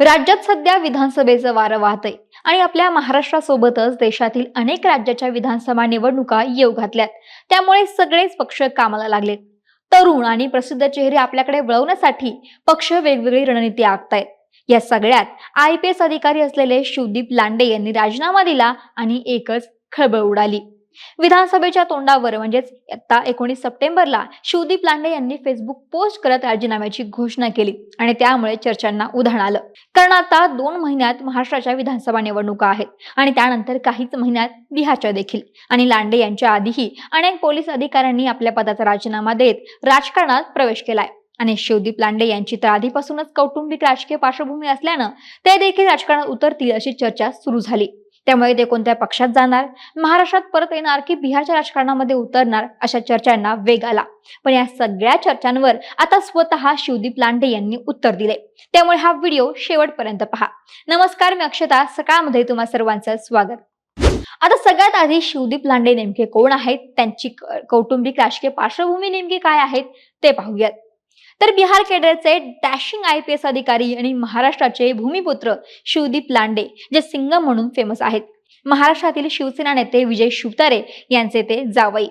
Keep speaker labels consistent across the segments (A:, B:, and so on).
A: राज्यात सध्या विधानसभेचं वारं वाहतंय आणि आपल्या महाराष्ट्रासोबतच देशातील अनेक राज्याच्या विधानसभा निवडणुका येऊ घातल्यात. त्यामुळे सगळेच पक्ष कामाला लागलेत. तरुण आणि प्रसिद्ध चेहरे आपल्याकडे वळवण्यासाठी पक्ष वेगवेगळी रणनीती आखतायत. या सगळ्यात आय पी एस अधिकारी असलेले शिवदीप लांडे यांनी राजीनामा दिला आणि एकच खळबळ उडाली. विधानसभेच्या तोंडावर म्हणजेच आता एकोणीस सप्टेंबरला शिवदीप लांडे यांनी फेसबुक पोस्ट करत राजीनाम्याची घोषणा केली आणि त्यामुळे चर्चांना उधाण आलं. कारण आता दोन महिन्यात महाराष्ट्राच्या विधानसभा निवडणुका आहेत आणि त्यानंतर काहीच महिन्यात बिहारच्या देखील. आणि लांडे यांच्या आधीही अनेक पोलीस अधिकाऱ्यांनी आपल्या पदाचा राजीनामा देत राजकारणात प्रवेश केलाय. आणि शिवदीप लांडे यांची तर आधीपासूनच कौटुंबिक राजकीय पार्श्वभूमी असल्यानं ते देखील राजकारणात उतरतील अशी चर्चा सुरू झाली. त्यामुळे ते कोणत्या पक्षात जाणार? महाराष्ट्रात परत येणार की बिहारच्या राजकारणामध्ये उतरणार? अशा चर्चांना वेग आला. पण या सगळ्या चर्चांवर आता स्वतः शिवदीप लांडे यांनी उत्तर दिले. त्यामुळे हा व्हिडिओ शेवटपर्यंत पहा. नमस्कार मी अक्षता. सकाळमध्ये तुम्हा सर्वांचं स्वागत. आता सगळ्यात आधी शिवदीप लांडे नेमके कोण आहेत? त्यांची कौटुंबिक राजकीय पार्श्वभूमी नेमकी काय आहेत? ते पाहूयात. तर बिहार केडरचे डॅशिंग आय पी एस अधिकारी आणि महाराष्ट्राचे भूमिपुत्र शिवदीप लांडे जे सिंगम म्हणून फेमस आहेत. महाराष्ट्रातील शिवसेना नेते विजय शिवतारे यांचे ते जावई.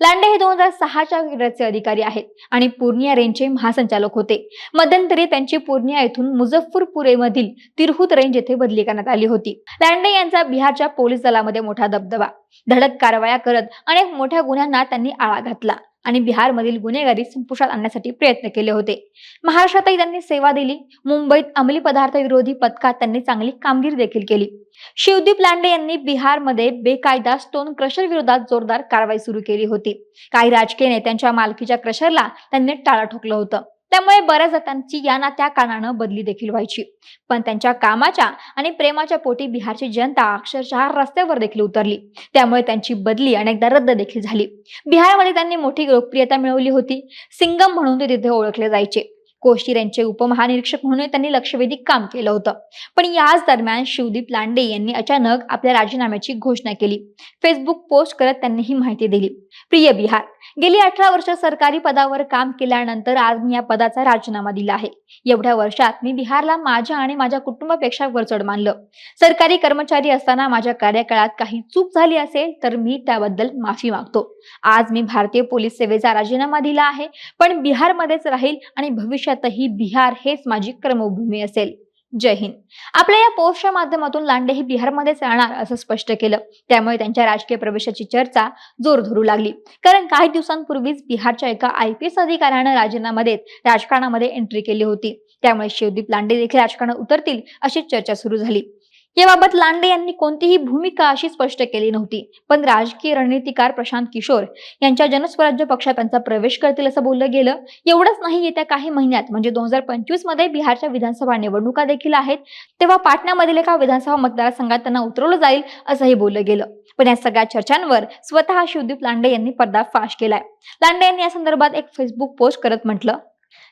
A: लांडे हे दोन हजार सहाच्या केडरचे अधिकारी आहेत आणि पूर्णिया रेंजचे महासंचालक होते. मध्यंतरी त्यांची पूर्णिया येथून मुझफ्फरपुरेमधील तिरहुत रेंज येथे बदली करण्यात आली होती. लांडे यांचा बिहारच्या पोलीस दलामध्ये मोठा दबदबा. धडक कारवाया करत अनेक मोठ्या गुन्ह्यांना त्यांनी आळा घातला. आणि बिहारमधील गुन्हेगारी संपुष्टात आणण्यासाठी प्रयत्न केले होते. महाराष्ट्रातही त्यांनी सेवा दिली. मुंबईत अंमली पदार्थ विरोधी पथकात त्यांनी चांगली कामगिरी देखील केली. शिवदीप लांडे यांनी बिहारमध्ये बेकायदा स्टोन क्रशर विरोधात जोरदार कारवाई सुरू केली होती. काही राजकीय नेत्यांच्या मालकीच्या क्रशरला त्यांनी टाळं ठोकलं होतं. त्यामुळे बऱ्याच त्यांची या ना त्या कारणानं बदली देखील व्हायची. पण त्यांच्या कामाच्या आणि प्रेमाच्या पोटी बिहारची जनता अक्षरशः रस्त्यावर देखील उतरली. त्यामुळे त्यांची बदली अनेकदा रद्द देखील झाली. बिहारमध्ये त्यांनी मोठी लोकप्रियता मिळवली होती. सिंगम म्हणून ते तिथे ओळखले जायचे. कोशीर यांचे उपमहानिरीक्षक म्हणून त्यांनी लक्षवेधी काम केलं होतं. पण याच दरम्यान शिवदीप लांडे यांनी अचानक आपल्या राजीनाम्याची घोषणा केली. फेसबुक पोस्ट करत त्यांनी ही माहिती दिली. प्रिय बिहार गेली अठरा वर्ष सरकारी पदावर काम केल्यानंतर आज मी या पदाचा राजीनामा दिला आहे. एवढ्या वर्षात मी बिहारला माझ्या आणि माझ्या कुटुंबापेक्षा वरचढ मानलं. सरकारी कर्मचारी असताना माझ्या कार्यकाळात काही चूक झाली असेल तर मी त्याबद्दल माफी मागतो. आज मी भारतीय पोलीस सेवेचा राजीनामा दिला आहे. पण बिहारमध्येच राहील आणि भविष्यात भविष्यातही बिहार हेच माझी कर्मभूमी असेल. जय हिंद. आपल्या या पोस्टच्या माध्यमातून लांडे हे बिहारमध्येच राहणार असं स्पष्ट केलं. त्यामुळे त्यांच्या राजकीय प्रवेशाची चर्चा जोर धरू लागली. कारण काही दिवसांपूर्वीच बिहारच्या एका आय पी एस अधिकाऱ्यानं राजीनामा देत राजकारणामध्ये एंट्री केली होती. त्यामुळे शिवदीप लांडे देखील राजकारणात उतरतील अशी चर्चा सुरू झाली. याबाबत लांडे यांनी कोणतीही भूमिका अशी स्पष्ट केली नव्हती. पण राजकीय रणनीतिकार प्रशांत किशोर यांच्या जनस्वराज्य पक्षात त्यांचा प्रवेश करतील असं बोललं गेलं. एवढंच नाही येत्या काही महिन्यात म्हणजे दोन हजार पंचवीसमध्ये बिहारच्या विधानसभा निवडणुका देखील आहेत तेव्हा पाटण्यामधील एका विधानसभा मतदारसंघात त्यांना उतरवलं जाईल असंही बोललं गेलं. पण या सगळ्या चर्चांवर स्वतः शिवदीप लांडे यांनी पर्दाफाश केलाय. लांडे यांनी या संदर्भात एक फेसबुक पोस्ट करत म्हटलं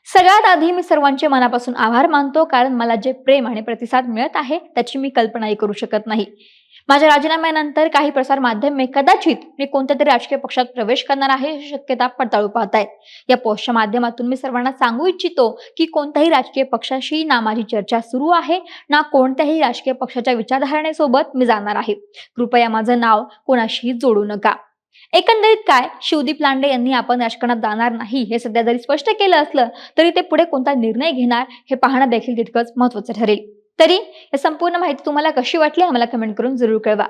A: सगळ्यात आधी मी सर्वांचे मनापासून आभार मानतो कारण मला जे प्रेम आणि प्रतिसाद मिळत आहे त्याची मी कल्पनाही करू शकत नाही. माझ्या राजीनाम्यानंतर काही प्रसार माध्यमे कदाचित मी कोणत्या तरी राजकीय पक्षात प्रवेश करणार आहे ही शक्यता पडताळू पाहत आहेत या पोस्टच्या माध्यमातून मी सर्वांना सांगू इच्छितो की कोणत्याही राजकीय पक्षाशी ना माझी चर्चा सुरू आहे ना कोणत्याही राजकीय पक्षाच्या विचारधारणेसोबत मी जाणार आहे. कृपया माझं नाव कोणाशीही जोडू नका. एकंदरीत काय? शिवदीप लांडे यांनी आपण राजकारणात जाणार नाही हे सध्या जरी स्पष्ट केलं असलं तरी ते पुढे कोणता निर्णय घेणार हे पाहणं देखील तितकंच महत्वाचं ठरेल. तरी या संपूर्ण माहिती तुम्हाला कशी वाटली आम्हाला कमेंट करून जरूर कळवा.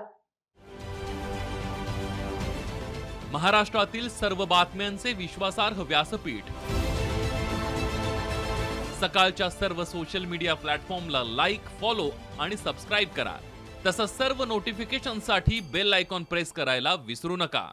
B: महाराष्ट्रातील सर्व बातम्यांचे विश्वासार्ह व्यासपीठ. सकाळच्या सर्व सोशल मीडिया प्लॅटफॉर्मला लाईक फॉलो आणि सबस्क्राईब करा. तसंच सर्व नोटिफिकेशनसाठी बेल आयकॉन प्रेस करायला विसरू नका.